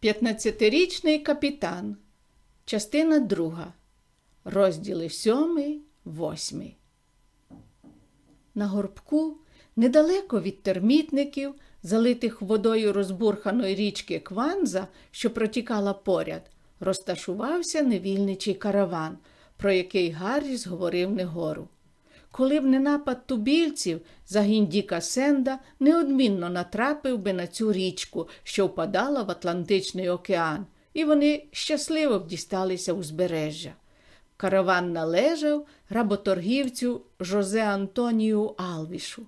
П'ятнадцятирічний капітан. Частина друга. Розділи сьомий, восьмий. На горбку, недалеко від термітників, залитих водою розбурханої річки Кванза, що протікала поряд, розташувався невільничий караван, про який Гарріс говорив Негору. Коли б не напад тубільців, загін Діка Сенда неодмінно натрапив би на цю річку, що впадала в Атлантичний океан, і вони щасливо б дісталися узбережжя. Караван належав работоргівцю Жозе Антонію Алвішу.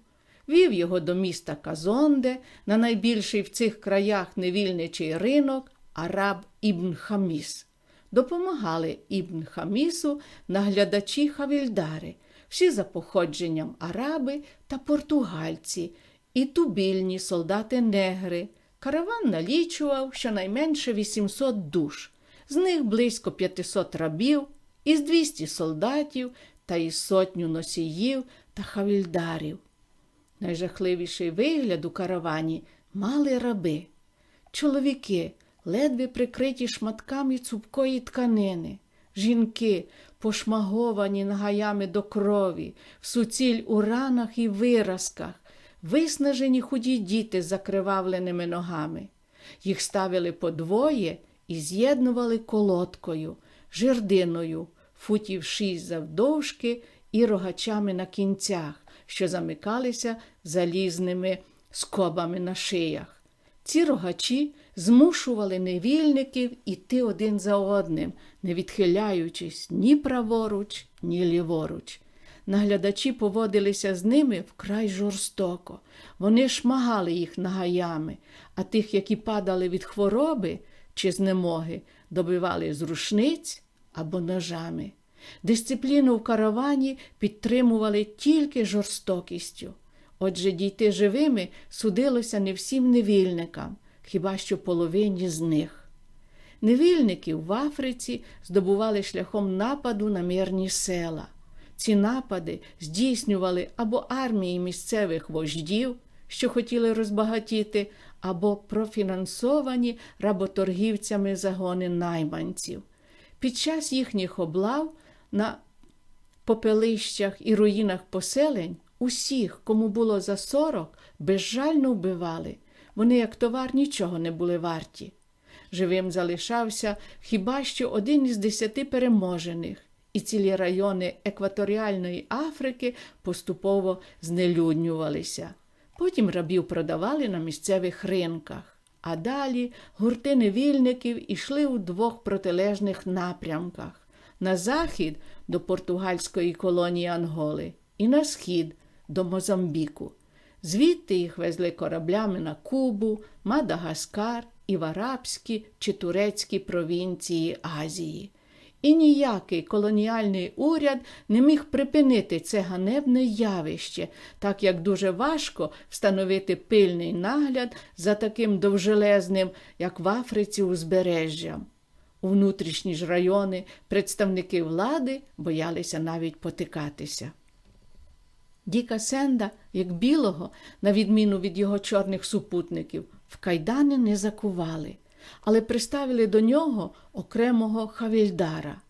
Вів його до міста Казонде, на найбільший в цих краях невільничий ринок Араб Ібн Хаміс. Допомагали Ібн Хамісу наглядачі Хавільдари, всі за походженням араби та португальці, і тубільні солдати-негри. Караван налічував щонайменше 800 душ, з них близько 500 рабів, із 200 солдатів та із сотню носіїв та хавільдарів. Найжахливіший вигляд у каравані мали раби. Чоловіки, ледве прикриті шматками цупкої тканини, жінки, пошмаговані нагаями до крові, в суціль у ранах і виразках, виснажені худі діти з закривавленими ногами. Їх ставили подвоє і з'єднували колодкою, жердиною, футів шість завдовжки і рогачами на кінцях, що замикалися залізними скобами на шиях. Ці рогачі змушували невільників іти один за одним, не відхиляючись ні праворуч, ні ліворуч. Наглядачі поводилися з ними вкрай жорстоко. Вони шмагали їх нагаями, а тих, які падали від хвороби чи знемоги, добивали з рушниць або ножами. Дисципліну в каравані підтримували тільки жорстокістю. Отже, дійти живими судилося не всім невільникам, хіба що половині з них. Невільників в Африці здобували шляхом нападу на мирні села. Ці напади здійснювали або армії місцевих вождів, що хотіли розбагатіти, або профінансовані работоргівцями загони найманців. Під час їхніх облав на попелищах і руїнах поселень усіх, кому було за сорок, безжально вбивали. Вони, як товар, нічого не були варті. Живим залишався хіба що один із десяти переможених, і цілі райони екваторіальної Африки поступово знелюднювалися. Потім рабів продавали на місцевих ринках, а далі гурти невільників ішли у двох протилежних напрямках на захід до португальської колонії Анголи і на схід до Мозамбіку. Звідти їх везли кораблями на Кубу, Мадагаскар і в арабські чи турецькі провінції Азії. І ніякий колоніальний уряд не міг припинити це ганебне явище, так як дуже важко встановити пильний нагляд за таким довжелезним, як в Африці, узбережжям. У внутрішні ж райони представники влади боялися навіть потикатися. Діка Сенда, як білого, на відміну від його чорних супутників, в кайдани не закували, але приставили до нього окремого хавільдара.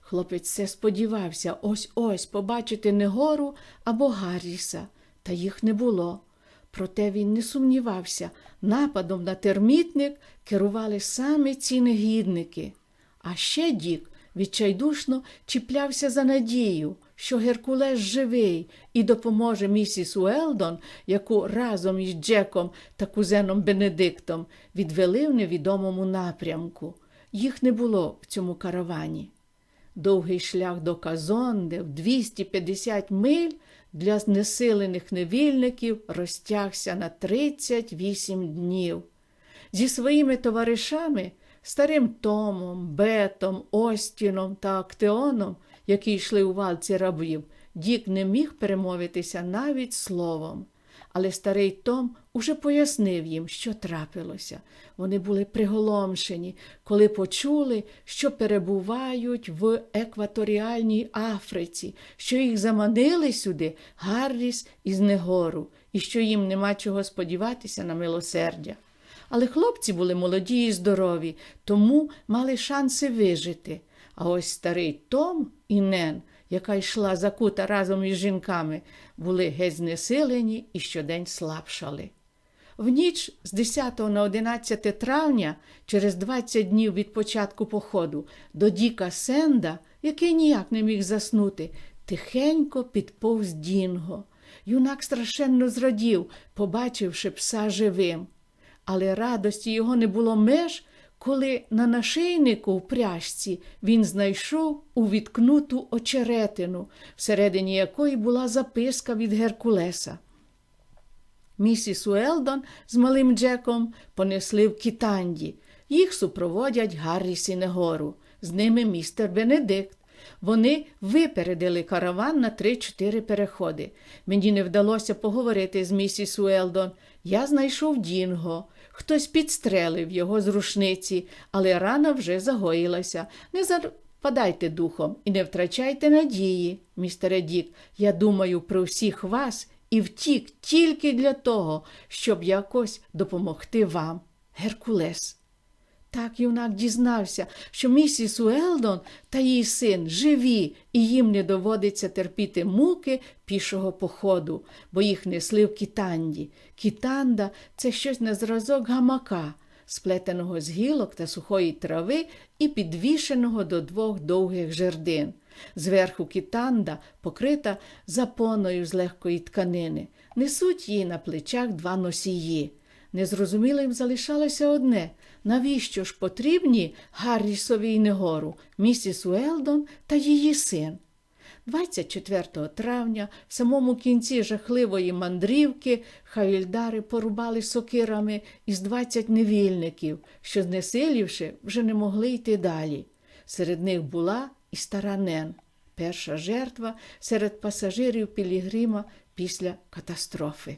Хлопець все сподівався ось ось побачити Негору або Гарріса, та їх не було. Проте він не сумнівався, нападом на термітник керували саме ці негідники. А ще Дік відчайдушно чіплявся за надію, що Геркулес живий і допоможе місіс Уелдон, яку разом із Джеком та кузеном Бенедиктом відвели в невідомому напрямку. Їх не було в цьому каравані. Довгий шлях до Казонде в 250 миль для знесилених невільників розтягся на 38 днів. Зі своїми товаришами, старим Томом, Бетом, Остіном та Актеоном, які йшли у валці рабів, Дік не міг перемовитися навіть словом. Але старий Том уже пояснив їм, що трапилося. Вони були приголомшені, коли почули, що перебувають в екваторіальній Африці, що їх заманили сюди Гарріс із Негору, і що їм нема чого сподіватися на милосердя. Але хлопці були молоді і здорові, тому мали шанси вижити. А ось старий Том і Нен, яка йшла закута разом із жінками, були геть знесилені і щодень слабшали. В ніч з 10 на 11 травня, через 20 днів від початку походу, до Діка Сенда, який ніяк не міг заснути, тихенько підповз Дінго. Юнак страшенно зрадів, побачивши пса живим. Але радості його не було меж, коли на нашийнику в пряжці він знайшов увіткнуту очеретину, всередині якої була записка від Геркулеса. Місіс Уелдон з малим Джеком понесли в Кітанді. Їх супроводять Гаррі Сінегору. З ними містер Бенедикт. Вони випередили караван на три-чотири переходи. Мені не вдалося поговорити з місіс Уелдон. Я знайшов Дінго. Хтось підстрелив його з рушниці, але рана вже загоїлася. Не западайте духом і не втрачайте надії, містере Дік. Я думаю про всіх вас і втік тільки для того, щоб якось допомогти вам. Геркулес. Так юнак дізнався, що місіс Уелдон та її син живі, і їм не доводиться терпіти муки пішого походу, бо їх несли в кітанді. Кітанда це щось на зразок гамака, сплетеного з гілок та сухої трави і підвішеного до двох довгих жердин. Зверху кітанда покрита запоною з легкої тканини. Несуть її на плечах два носії. Незрозумілим залишалося одне навіщо ж потрібні Гаррісові Негору, місіс Уелдон та її син. 24 травня, в самому кінці жахливої мандрівки, хавільдари порубали сокирами із 20 невільників, що, знесилівши, вже не могли йти далі. Серед них була і стара Нен, перша жертва серед пасажирів Пілігрима після катастрофи.